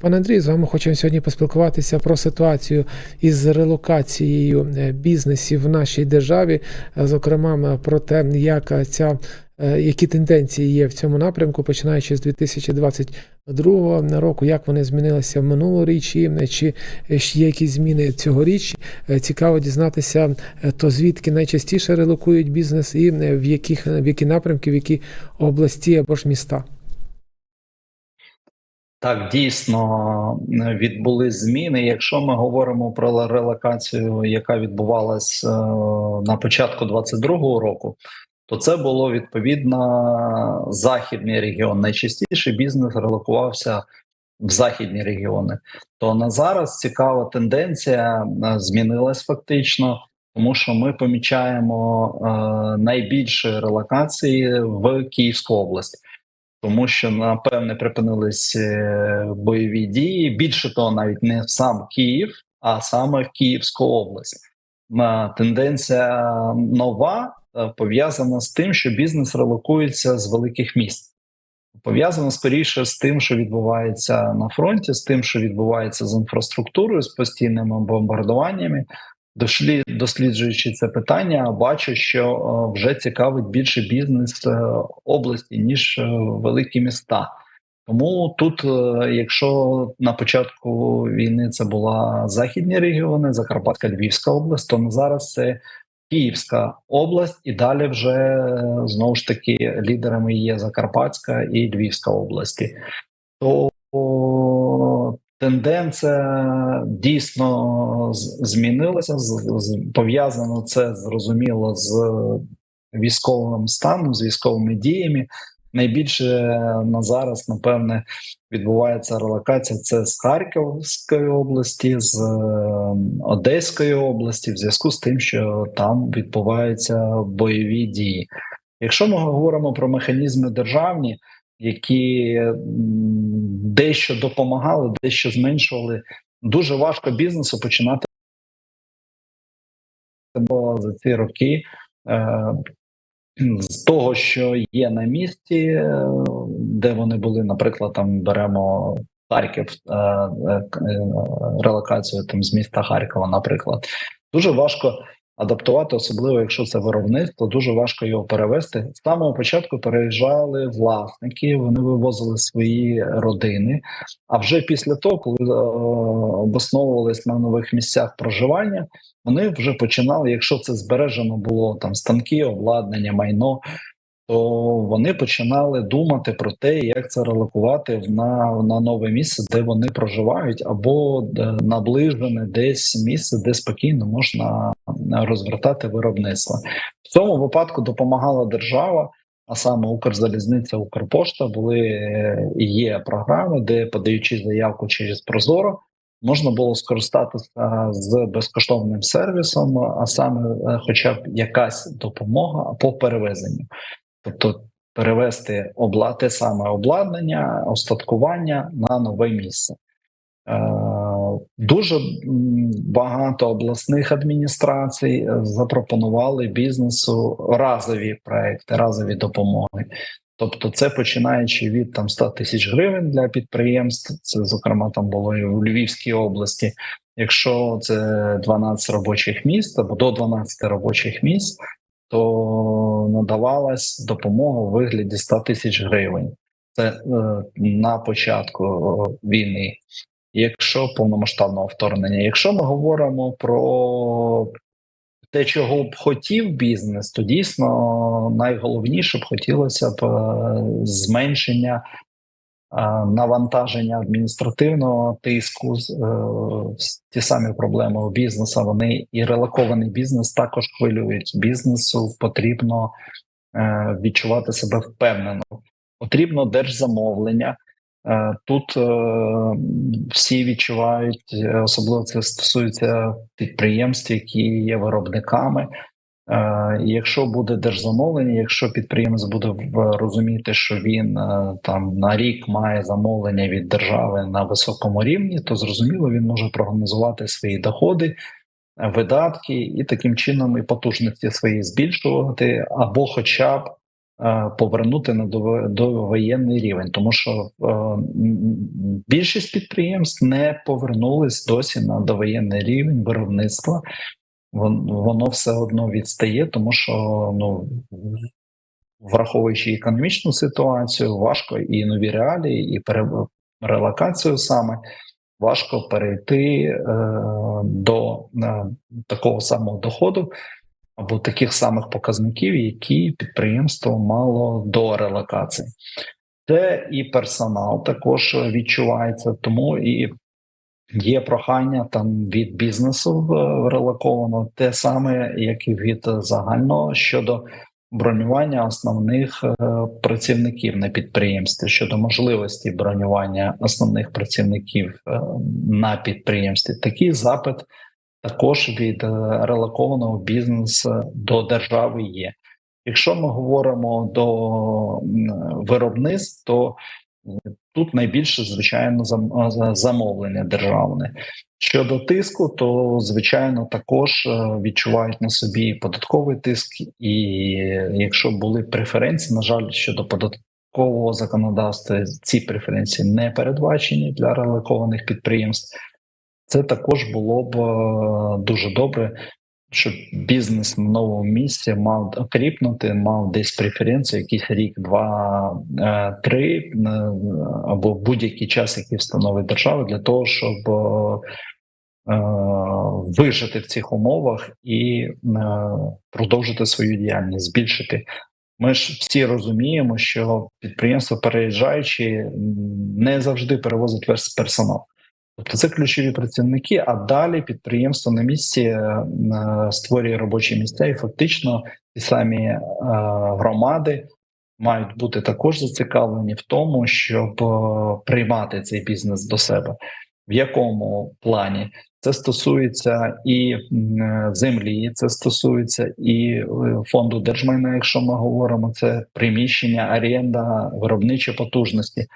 Пане Андрію, з вами хочемо сьогодні поспілкуватися про ситуацію із релокацією е, бізнесів в нашій державі, е, зокрема про те, як е, ця е, які тенденції є в цьому напрямку, починаючи з 2022 року, як вони змінилися в минулоріч, е, чи е, є якісь зміни цьогоріч. Е, Цікаво дізнатися, е, то звідки найчастіше релокують бізнес, і е, в яких в які напрямки, в які області або ж міста. Так, дійсно е, відбулись зміни. Якщо ми говоримо про релокацію, яка відбувалась е, на початку 22-го року, то це було відповідно західний регіон. Найчастіше бізнес релокувався в західні регіони. То на зараз цікава тенденція е, змінилась фактично, тому що ми помічаємо найбільше релокації в Київську область тому що напевне припинились е, бойові дії. Більше того, навіть не сам Київ, а саме в Київську область. Тенденція нова е, пов'язана з тим, що бізнес релокується з великих міст. Пов'язано скоріше з тим, що відбувається на фронті, з тим, що відбувається з інфраструктурою, з постійними бомбардуваннями. Дошлі, досліджуючи це питання, бачу, що е, вже цікавить більше бізнес е, області ніж е, великі міста. Тому тут, якщо на початку війни це була західні регіони, Закарпатська Львівська область, то зараз це Київська область, і далі вже знову ж таки лідерами є Закарпатська і Львівська області. То тенденція дійсно змінилася. Пов'язано це зрозуміло з військовим станом, з військовими діями. Найбільше на зараз, напевне, відбувається релокація. Це з Харківської області, з е, Одеської області, в зв'язку з тим, що там відбуваються бойові дії. Якщо ми говоримо про механізми державні, які дещо допомагали, дещо зменшували, дуже важко бізнесу починати за ці роки. Е, з того, що є на місці, е, де вони були, наприклад, там беремо Харків, е, релокацію там з міста Харкова, наприклад, дуже важко адаптувати, особливо якщо це виробництво, дуже важко його перевести. З самого початку переїжджали власники, вони вивозили свої родини. А вже після того, коли е, обосновувались на нових місцях проживання, вони вже починали, якщо це збережено було там станки, обладнання, майно, то вони починали думати про те, як це релокувати на, на нове місце, де вони проживають, або е, наближене десь місце, де спокійно можна е, розвертати виробництво. В цьому випадку допомагала держава. А саме Укрзалізниця, Укрпошта були е, і є програми, де подаючи заявку через Прозоро, можна було скористатися з безкоштовним сервісом, а саме, хоча б якась допомога по перевезенню, тобто перевести обла... те саме обладнання, остаткування на нове місце. Е, Дуже багато обласних адміністрацій е, запропонували бізнесу разові проекти, разові допомоги. Тобто, це починаючи від там 100 тисяч гривень для підприємств. Це зокрема там було і в Львівській області. Якщо це 12 робочих місць або до 12 робочих місць, то надавалась допомога у вигляді 100 тисяч гривень. Це е, на початку е, війни. Якщо повномасштабного вторгнення, якщо ми говоримо про те, чого б хотів бізнес, то дійсно найголовніше б хотілося б е, зменшення навантаження адміністративного тиску. е, Ті самі проблеми у бізнесу. Вони і релокований бізнес також хвилюють. Бізнесу потрібно е, відчувати себе впевнено. Потрібно держзамовлення. Е, Тут всі відчувають, особливо це стосується підприємств, які є виробниками. Е, Якщо буде держзамовлення, якщо підприємець буде розуміти, що він е, там на рік має замовлення від держави на високому рівні, то зрозуміло він може прогнозувати свої доходи, видатки і таким чином і потужності свої збільшувати, або хоча б е, повернути на довоєнний рівень, тому що більшість підприємств не повернулись досі на довоєнний рівень виробництва. Вон- Воно все одно відстає, тому що ну враховуючи економічну ситуацію, важко і нові реалії, і пере- релокацію саме важко перейти е, до е, такого самого доходу або таких самих показників, які підприємство мало до релокації. Це і персонал також відчувається, тому і є прохання там від бізнесу в- релоковано, те саме, як і від загального щодо бронювання основних е, працівників на підприємстві щодо можливості бронювання основних працівників е, на підприємстві. Такий запит також від е, релокованого бізнесу до держави є. Якщо ми говоримо до виробництв, то тут найбільше звичайно зам- замовлення державне. Щодо тиску, то звичайно також е, відчувають на собі податковий тиск, і якщо були преференції, на жаль, щодо податкового законодавства, ці преференції не передбачені для релокованих підприємств. Це також було б е, дуже добре, щоб бізнес на новому місці мав окріпнути, мав десь преференцію, якийсь рік, два, е, три е, або будь-який час, який встановить держава, для того, щоб е, вижити в цих умовах і продовжити свою діяльність, збільшити. Ми ж всі розуміємо, що підприємства, переїжджаючи, не завжди перевозять весь персонал. Тобто це ключові працівники, а далі підприємство на місці е, створює робочі місця, і фактично ті самі е, громади мають бути також зацікавлені в тому, щоб е, приймати цей бізнес до себе. В якому плані це стосується і землі, це стосується і фонду держмайна, якщо ми говоримо, це приміщення, оренда, виробничі потужності.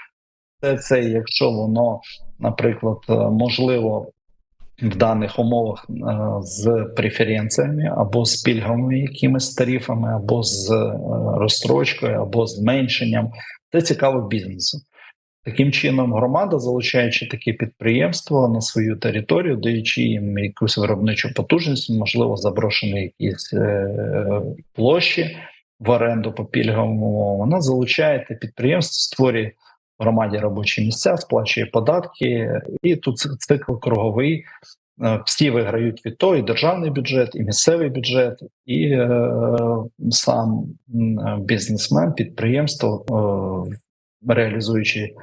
Це це, якщо воно, наприклад, е, можливо в даних умовах е, з преференціями або з пільговими якимись тарифами, або з е, розстрочкою, або з зменшенням, це цікаво бізнесу. Таким чином, громада, залучаючи такі підприємства на свою територію, даючи їм якусь виробничу потужність, можливо, заброшені якісь площі в оренду по пільговим умовам, вона залучає те підприємство, створює громаді робочі місця, сплачує податки, і тут цикл круговий. Е, Всі виграють від того, і державний бюджет, і місцевий бюджет, і е, сам бізнесмен, підприємство, е, реалізуючи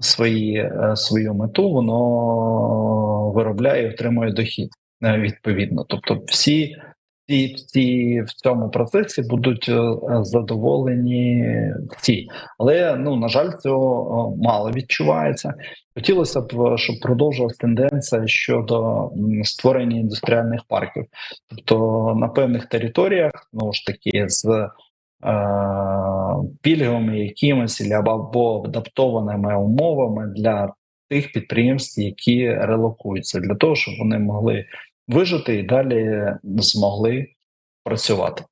свої, е, свою мету, воно виробляє і отримує дохід е, відповідно. Тобто, всі, всі, всі в цьому процесі будуть е, задоволені всі. Але ну на жаль, цього е, мало відчувається. Хотілося б, щоб продовжилась тенденція щодо створення індустріальних парків, тобто на певних територіях, знову ж таки, з е, пільговими якимись або- або адаптованими умовами для тих підприємств, які релокуються, для того, щоб вони могли вижити і далі змогли працювати.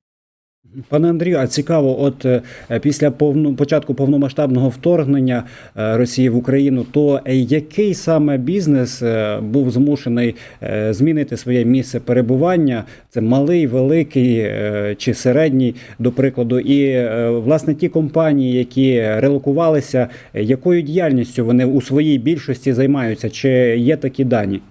Пане Андрію, а цікаво, от е, після повно, початку повномасштабного вторгнення е, Росії в Україну, то е, який саме бізнес був змушений змінити своє місце перебування? Це малий, великий чи середній, до прикладу, і власне ті компанії, які релокувалися, якою діяльністю вони у своїй більшості займаються? Чи є такі дані?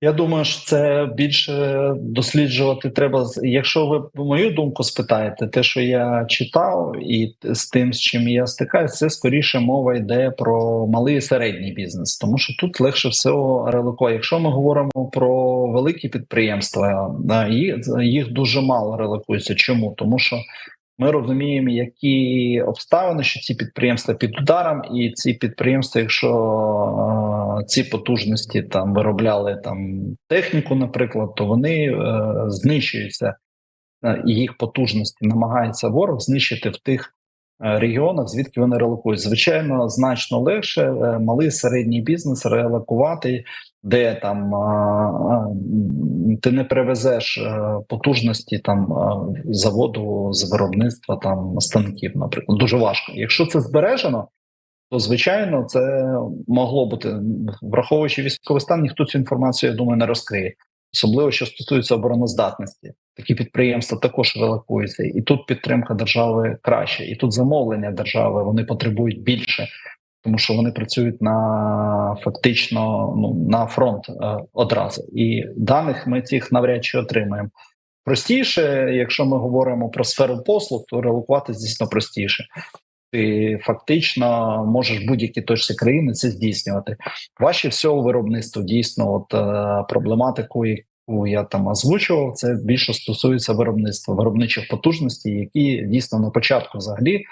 Я думаю, що це більше досліджувати треба. Якщо ви мою думку спитаєте, те, що я читав, і з тим, з чим я стикаюся, це скоріше мова йде про малий і середній бізнес, тому що тут легше всього релокувати. Якщо ми говоримо про великі підприємства, їх дуже мало релокується. Чому? Тому що ми розуміємо, які обставини, що ці підприємства під ударом, і ці підприємства, якщо е, ці потужності там виробляли там техніку, наприклад, то вони е, знищуються е, і їх потужності намагається ворог знищити в тих е, регіонах, звідки вони релокують. Звичайно, значно легше е, малий середній бізнес релокувати де там ти не перевезеш е, потужності там заводу з виробництва там станків, наприклад, дуже важко. Якщо це збережено, то звичайно це могло бути враховуючи військовий стан, ніхто цю інформацію, я думаю, не розкриє. Особливо що стосується обороноздатності, такі підприємства також релокуються, і тут підтримка держави краще, і тут замовлення держави вони потребують більше, тому що вони працюють на фактично ну на фронт е, одразу. І даних ми цих навряд чи отримаємо. Простіше, якщо ми говоримо про сферу послуг, то релокувати звісно простіше. Ти фактично можеш будь-якій точці країни це здійснювати. Важче всього виробництво дійсно, от е, проблематику, яку я там озвучував, це більше стосується виробництва виробничих потужностей, які дійсно на початку взагалі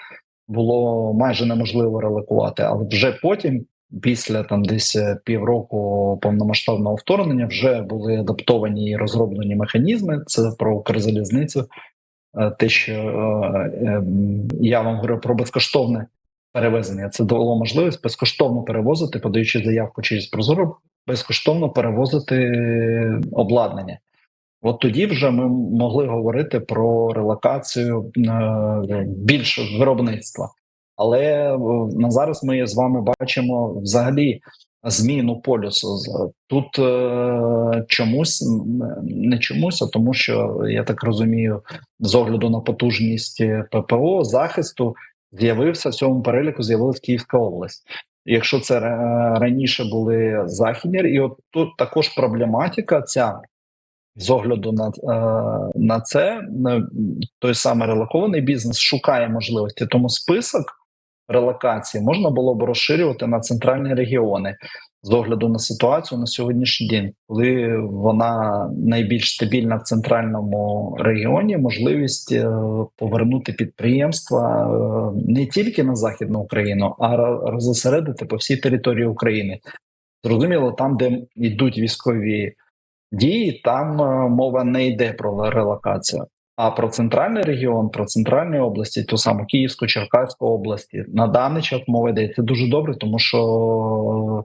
було майже неможливо релокувати, але вже потім, після там десь е, півроку повномасштабного вторгнення, вже були адаптовані і розроблені механізми. Це про Укрзалізницю. Е, Те, що е, я вам говорю про безкоштовне перевезення, це дало можливість безкоштовно перевозити, подаючи заявку через Прозоро, безкоштовно перевозити обладнання. От тоді вже ми могли говорити про релокацію е, більше виробництва. Але е, на зараз ми з вами бачимо взагалі зміну полюсу. Тут е, чомусь не чомусь, а тому що я так розумію, з огляду на потужність ППО захисту з'явився в цьому переліку. З'явилась Київська область. Якщо це е, раніше були західні, і от тут також проблематика ця з огляду на, е, на це, той самий релокований бізнес шукає можливості. Тому список релокації можна було б розширювати на центральні регіони з огляду на ситуацію на сьогоднішній день, коли вона найбільш стабільна в центральному регіоні, можливість е, повернути підприємства е, не тільки на західну Україну, а розосередити по всій території України. Зрозуміло, там, де йдуть військові дії, там е, мова не йде про релокацію. А про центральний регіон, про центральні області, ту саму Київську, Черкаську області, на даний час мова йде. Це дуже добре, тому що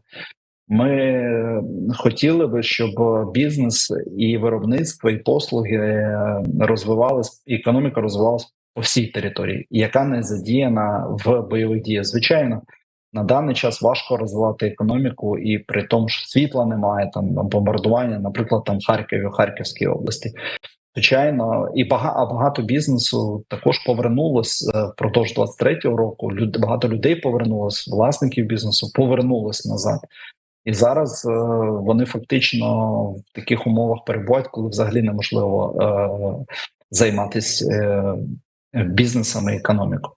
ми хотіли би, щоб бізнес і виробництво, і послуги розвивались, економіка розвивалась по всій території, яка не задіяна в бойових діях. Звичайно, на даний час важко розвивати економіку, і при тому, що світла немає, там бомбардування, наприклад, там Харкові, Харківській області. Звичайно, і бага, а багато бізнесу також повернулось е, впродовж 23-го року. Люд, багато людей повернулось, власників бізнесу повернулись назад. І зараз е, вони фактично в таких умовах перебувають, коли взагалі неможливо е, займатися е, бізнесом і економікою.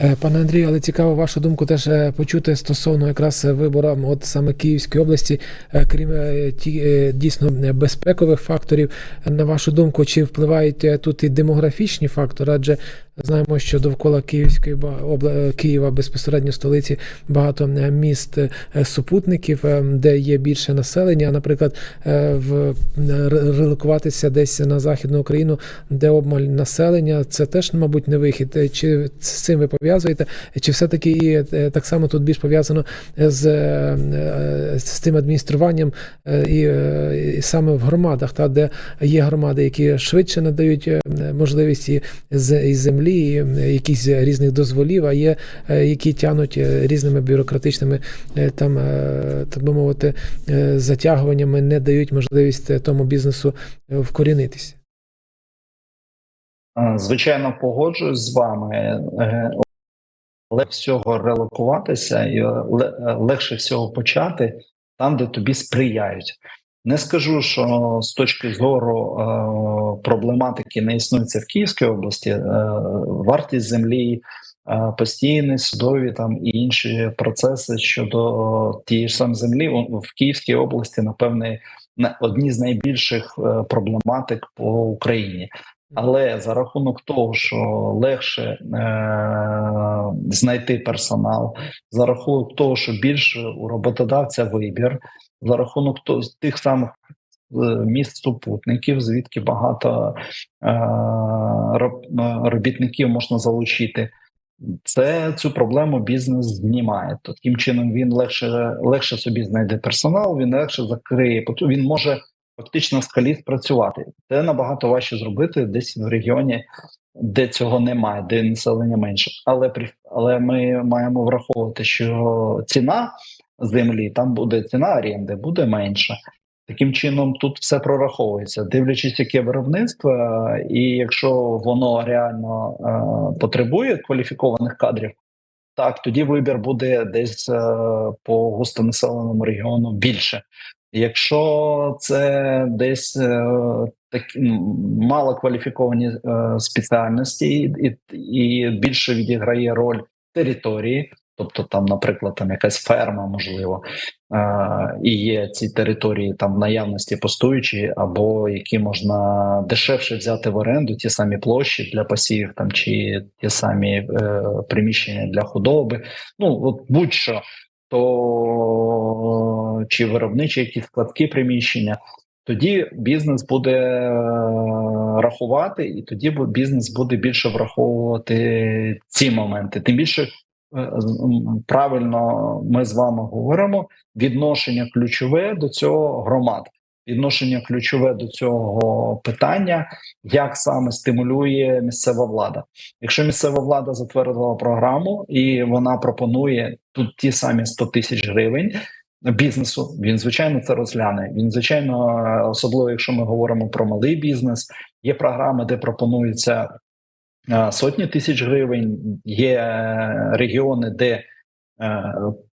Е, Пане Андрію, але цікаво вашу думку теж е, почути стосовно якраз виборам от саме Київської області, е, крім е, ті е, дійсно е, безпекових факторів. На вашу думку, чи впливають е, тут і демографічні фактори? Адже знаємо, що довкола Київської е, Києва безпосередньо столиці багато е, міст е, супутників, де є більше населення. Наприклад, в релокуватися десь на західну Україну, де обмаль населення, це теж, мабуть, не вихід. Чи з цим ви пов'язуєте? Чи все-таки і так само тут більш пов'язано з, з тим адмініструванням і, і саме в громадах, та де є громади, які швидше надають можливість і землі, і е, якісь різних дозволів, а є е, які тянуть е, різними бюрократичними е, там, е, так би мовити, е, затягуваннями, не дають можливість е, тому бізнесу е, вкорінитися. Е, Звичайно, погоджуюсь з вами. Е, Але всього релокуватися і е, ле- е, легше всього почати там, де тобі сприяють. Не скажу, що з точки зору е, проблематики не існується в Київській області. Е, вартість землі, е, постійні судові там і інші процеси щодо тієї ж самої землі в Київській області, напевне, на- одні з найбільших е, проблематик по Україні. Але за рахунок того, що легше е- знайти персонал, за рахунок того, що більше у роботодавця вибір, за рахунок тих самих е, міст супутників, звідки багато е- е, робітників можна залучити. Це цю проблему бізнес знімає. Таким чином він легше легше собі знайде персонал, він легше закриє. Він може фактично скалі спрацювати. Це набагато важче зробити десь в регіоні, де цього немає, де населення менше. Але але ми маємо враховувати, що ціна землі там буде ціна оренди, буде менша. Таким чином, тут все прораховується, дивлячись, яке виробництво, і якщо воно реально е, потребує кваліфікованих кадрів, так тоді вибір буде десь е, по густонаселеному регіону більше. Якщо це десь е, такі м, малокваліфіковані е, спеціальності, і, і більше відіграє роль території, тобто там, наприклад, там якась ферма, можливо, е, і є ці території там в наявності постуючі, або які можна дешевше взяти в оренду, ті самі площі для посівів, там чи ті самі е, приміщення для худоби. Ну от будь-що, то чи виробничі якісь складки приміщення. Тоді бізнес буде е, рахувати, і тоді бізнес буде більше враховувати ці моменти. Тим більше правильно ми з вами говоримо. Відношення ключове до цього громад, відношення ключове до цього питання, як саме стимулює місцева влада. Якщо місцева влада затвердила програму і вона пропонує тут ті самі 100 тисяч гривень бізнесу, він звичайно це розгляне. Він звичайно, е, особливо якщо ми говоримо про малий бізнес, є програми, де пропонуються е, сотні тисяч гривень. Є е, регіони, де е,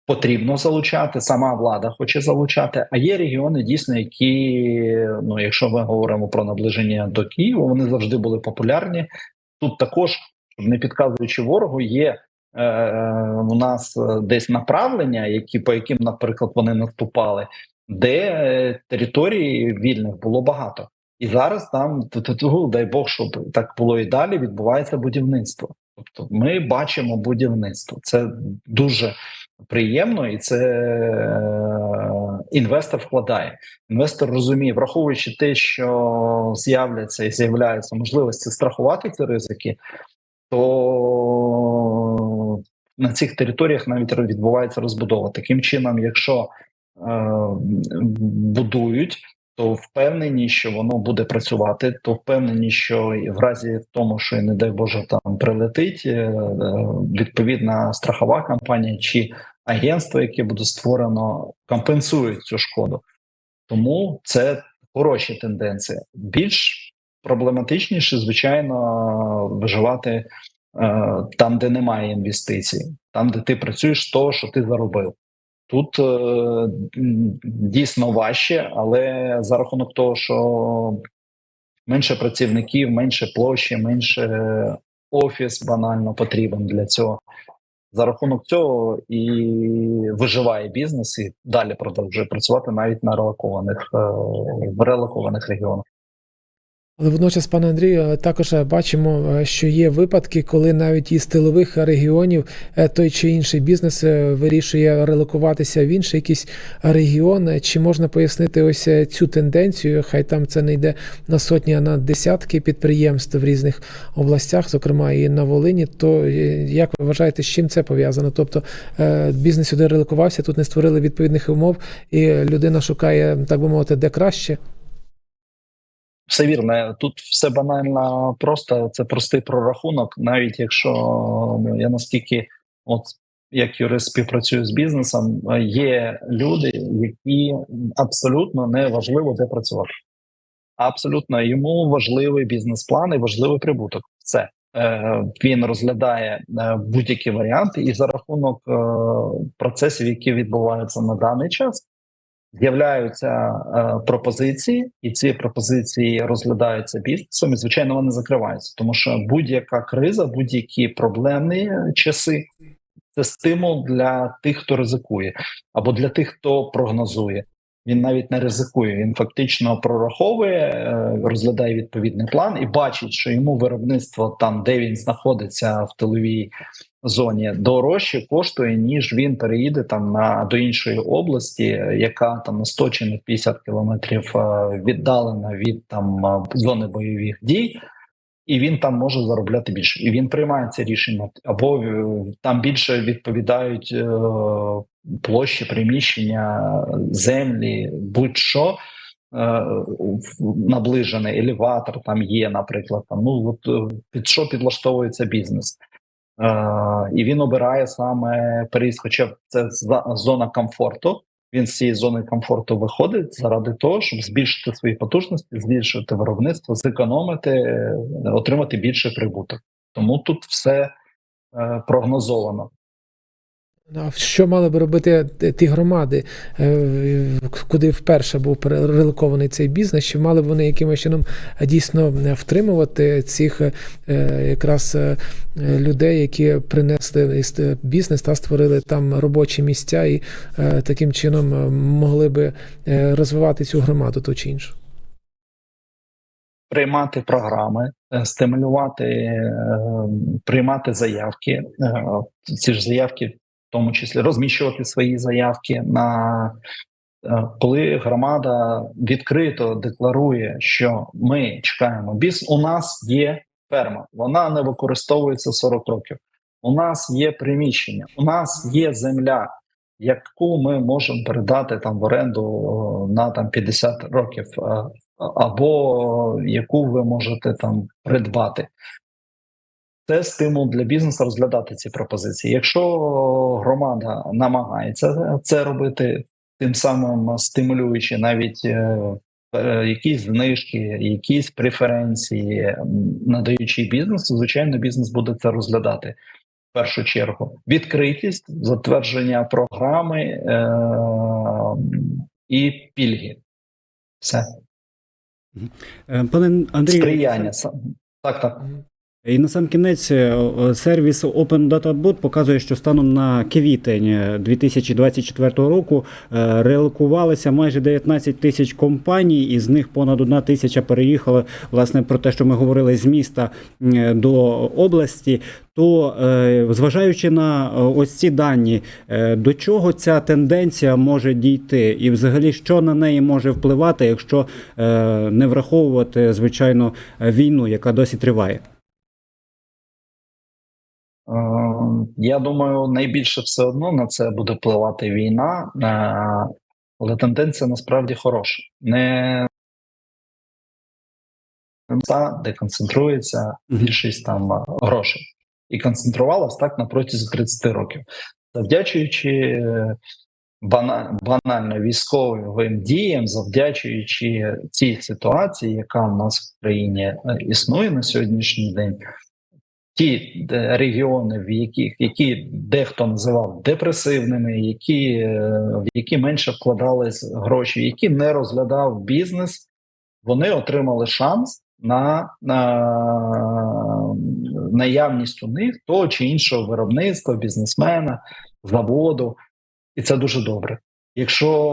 потрібно залучати, сама влада хоче залучати. А є регіони, дійсно, які ну, якщо ми говоримо про наближення до Києва, вони завжди були популярні. Тут також, не підказуючи ворогу, є е, у нас десь направлення, які по яким, наприклад, вони наступали, де території вільних було багато. І зараз там дай Бог, щоб так було і далі. Відбувається будівництво. Тобто, ми бачимо будівництво. Це дуже приємно, і це е, інвестор вкладає. Інвестор розуміє, враховуючи те, що з'являться і з'являються можливості страхувати ці ризики, то на цих територіях навіть відбувається розбудова. Таким чином, якщо е, будують, то впевнені, що воно буде працювати, то впевнені, що в разі тому, що не дай Боже там прилетить, е, відповідна страхова компанія чи агентство, яке буде створено, компенсують цю шкоду. Тому це хороші тенденції. Більш проблематичніше, звичайно, виживати е, там, де немає інвестицій, там, де ти працюєш того, що ти заробив. Тут е, дійсно важче, але за рахунок того, що менше працівників, менше площі, менше офіс банально потрібен для цього. За рахунок цього і виживає бізнес, і далі продовжує працювати навіть на релокованих е, в релокованих регіонах. Але водночас, пане Андрію, також бачимо, е, що є випадки, коли навіть із тилових регіонів е, той чи інший бізнес е, вирішує релокуватися в інший якийсь регіон. Чи можна пояснити ось е, цю тенденцію? Хай там це не йде на сотні, а на десятки підприємств в різних областях, зокрема і на Волині. То е, як ви вважаєте, з чим це пов'язано? Тобто е, бізнес сюди релокувався, тут не створили відповідних умов, і людина шукає, так би мовити, де краще. Все вірно, тут все банально просто. Це простий прорахунок, навіть якщо ну, я наскільки, от як юрист співпрацюю з бізнесом, є люди, які абсолютно не важливо де працювати. Абсолютно йому важливий бізнес-план і важливий прибуток. Все Е, він розглядає е, будь-які варіанти, і за рахунок е, процесів, які відбуваються на даний час, з'являються е, пропозиції, і ці пропозиції розглядаються бізнесом. І звичайно, вони закриваються, тому що будь-яка криза, будь-які проблемні часи це стимул для тих, хто ризикує, або для тих, хто прогнозує. Він навіть не ризикує. Він фактично прораховує, е, розглядає відповідний план і бачить, що йому виробництво там, де він знаходиться в тиловій зоні, дорожче коштує, ніж він переїде там на до іншої області, яка там на 100 чи на 50 кілометрів е, віддалена від там е, зони бойових дій. і він там може заробляти більше. І він приймає це рішення, або е, там більше відповідають е, площі, приміщення, землі, будь-що. е, Наближений елеватор там є, наприклад, там ну от під що підлаштовується бізнес, і він обирає саме переїзд, хоча це зона комфорту. Він з цієї зони комфорту виходить заради того, щоб збільшити свої потужності, збільшити виробництво, зекономити, е, отримати більше прибуток. Тому тут все е, прогнозовано. Що мали би робити ті громади, е, куди вперше був перерелокований цей бізнес? Чи мали б вони якимось чином е, дійсно е, втримувати цих якраз людей, які принесли бізнес та створили там робочі місця і таким чином могли би розвивати цю громаду ту чи іншу? Приймати програми, стимулювати, приймати заявки. Ці ж заявки, тому числі розміщувати свої заявки на е, коли громада відкрито декларує, що ми чекаємо біз, у нас є ферма, вона не використовується 40 років. У нас є приміщення, у нас є земля, яку ми можемо передати там в оренду на там 50 років, е, або яку ви можете там придбати. Це стимул для бізнесу розглядати ці пропозиції. Якщо громада намагається це робити, тим самим стимулюючи навіть е, е, якісь знижки, якісь преференції, надаючи бізнесу, звичайно, бізнес буде це розглядати в першу чергу. Відкритість, затвердження програми е- і пільги. Все Е, Пане Андрію, сприяння. Так, так. І на сам кінець е, е, сервіс Open Data Bot показує, що станом на квітень е, 2024 року е, релокувалися майже 19 тисяч компаній, і з них понад одна тисяча переїхали власне про те, що ми говорили з міста е, до області. То е, зважаючи на е, ось ці дані, е, до чого ця тенденція може дійти, і взагалі що на неї може впливати, якщо е, не враховувати звичайно е, війну, яка досі триває. Я думаю, найбільше все одно на це буде впливати війна, е, але тенденція насправді хороша. Не та, де концентрується більшість там е, грошей, і концентрувалась так на протязі 30 років, завдячуючи е, банально військовим діям, завдячуючи цій ситуації, яка в нас в країні існує на сьогоднішній день ті регіони, в яких які дехто називав депресивними, які, е, в які менше вкладались гроші, які не розглядав бізнес, вони отримали шанс на, на наявність у них того чи іншого виробництва, бізнесмена, заводу, і це дуже добре. Якщо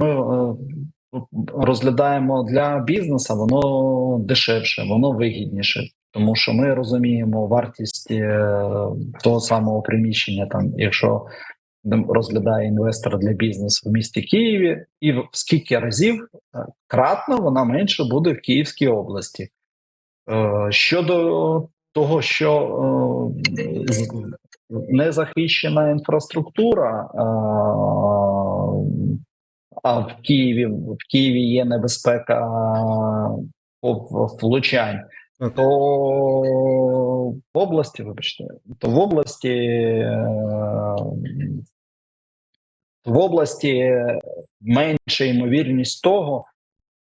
ми е, розглядаємо для бізнесу, воно дешевше, воно вигідніше. Тому що ми розуміємо вартість е, того самого приміщення, там, якщо розглядає інвестор для бізнесу в місті Києві, і в скільки разів е, кратно вона менше буде в Київській області. Е, Щодо того, що незахищена інфраструктура, а в Києві в Києві є небезпека влучань. То в області, вибачте, то в області е, в області менша ймовірність того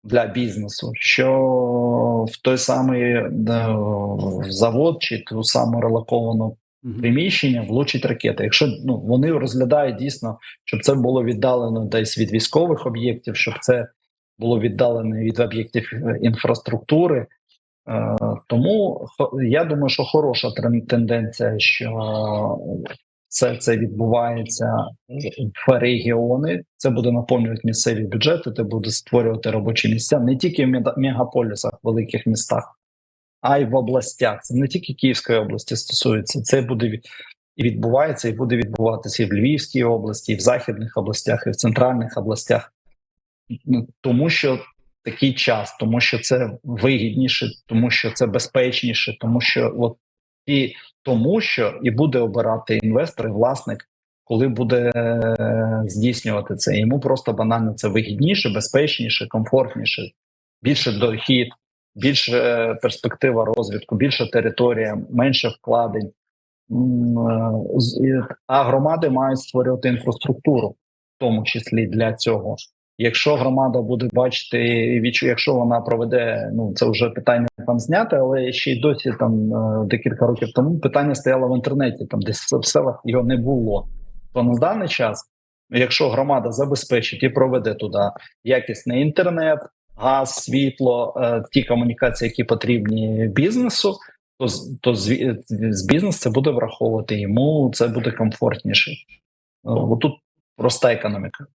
для бізнесу, що в той самий завод чи ту саму релоковану Мгм. приміщення влучить ракети. Якщо ну вони розглядають дійсно, щоб це було віддалено десь від військових об'єктів, щоб це було віддалено від об'єктів е, інфраструктури. Е, Тому я думаю, що хороша тенденція, що це, це відбувається в регіони. Це буде наповнювати місцеві бюджети, це буде створювати робочі місця не тільки в мегаполісах, великих містах, а й в областях. Це не тільки Київської області стосується. Це буде і відбувається, і буде відбуватися і в Львівській області, і в західних областях, і в центральних областях. Тому що такий час, тому що це вигідніше, тому що це безпечніше, тому що от і тому, що і буде обирати інвестор, і власник, коли буде е, здійснювати це. Йому просто банально це вигідніше, безпечніше, комфортніше, більше дохід, більше е, перспектива розвитку, більша територія, менше вкладень. Е, А громади мають створювати інфраструктуру, в тому числі для цього. Якщо громада буде бачити, якщо вона проведе, ну це вже питання там зняти, але ще й досі там е, декілька років тому питання стояло в інтернеті, там десь в селах його не було. То на даний час, якщо громада забезпечить і проведе туди якісний інтернет, газ, світло, е, ті комунікації, які потрібні бізнесу, то то з бізнес це буде враховувати йому, це буде комфортніше. Е, Тут проста економіка.